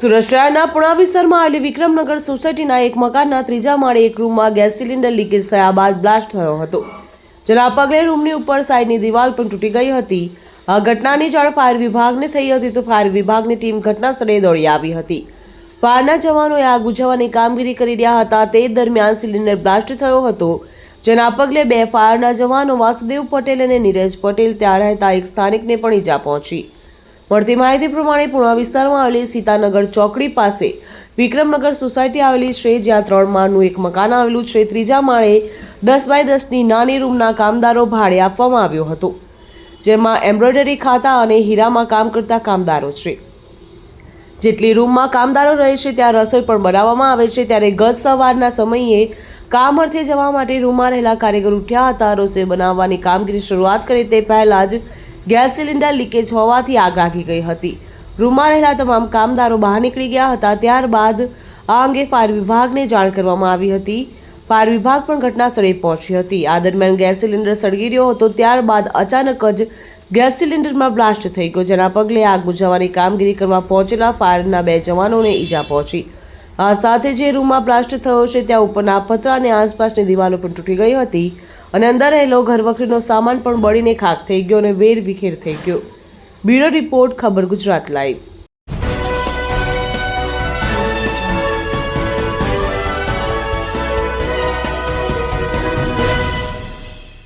સુરત શહેરના પુણા વિસ્તારમાં આવેલી વિક્રમનગર સોસાયટીના એક મકાનના ત્રીજા માળે એક રૂમમાં ગેસ સિલિન્ડર લીકેજ થયા બાદ બ્લાસ્ટ થયો હતો. જેના પગલે રૂમની ઉપર સાઈડની દિવાલ પણ તૂટી ગઈ હતી. આ ઘટનાની જાણ ફાયર વિભાગને થઈ હતી તો ફાયર વિભાગની ટીમ ઘટના સ્થળે દોડી આવી હતી. ફાયરના જવાનોએ આગ બુઝાવવાની કામગીરી કરી રહ્યા હતા. તે દરમિયાન સિલિન્ડર બ્લાસ્ટ થયો હતો, જેના પગલે બે ફાયરના જવાનો વાસુદેવ પટેલ અને નીરજ પટેલ ત્યાં રહેતા એક સ્થાનિકને પણ ઈજા પહોંચી. મળતી માહિતી પ્રમાણે પૂર્ણ વિસ્તારમાં આવેલી સીતાનગર ચોકડી પાસે વિક્રમનગર સોસાયટી આવેલી છે જ્યાં ત્રણ માળનું એક મકાન આવેલું છે. ત્રીજા માળે દસ બાય દસની નાની રૂમના કામદારો ભાડે આપવામાં આવ્યો હતો, જેમાં એમ્બ્રોઇડરી ખાતા અને હીરામાં કામ કરતા કામદારો છે. જેટલી રૂમમાં કામદારો રહે છે, ત્યાં રસોઈ પણ બનાવવામાં આવે છે. ત્યારે ગત સવારના સમયે કામ અર્થે જવા માટે રૂમમાં રહેલા કારીગર ઉઠ્યા હતા. રસોઈ બનાવવાની કામગીરી શરૂઆત કરી તે પહેલાં જ ગેસ સિલિન્ડર લીકેજ હોવાથી આગ લાગી ગઈ હતી. રૂમમાં રહેલા તમામ કામદારો બહાર નીકળી ગયા હતા, ત્યારબાદ આ અંગે ફાયર વિભાગને જાણ કરવામાં આવી હતી. ફાયર વિભાગ પણ ઘટના સ્થળે પહોંચી હતી. આ દરમિયાન ગેસ સિલિન્ડર સળગી રહ્યો હતો, ત્યારબાદ અચાનક જ ગેસ સિલિન્ડરમાં બ્લાસ્ટ થઈ ગયો, જેના પગલે આગ બુઝાવવાની કામગીરી કરવા પહોંચેલા ફાયરના બે જવાનોને ઈજા પહોંચી. આ સાથે જે રૂમમાં બ્લાસ્ટ થયો છે, ત્યાં ઉપરના પતરા અને આસપાસની દિવાલો પણ તૂટી ગઈ હતી અને અંદર રહેલો ઘરવખરીનો સામાન પણ બળીને ખાક થઈ ગયો અને વેર વિખેર થઈ ગયો. બ્યુરો રિપોર્ટ, ખબર ગુજરાત લાઈવ.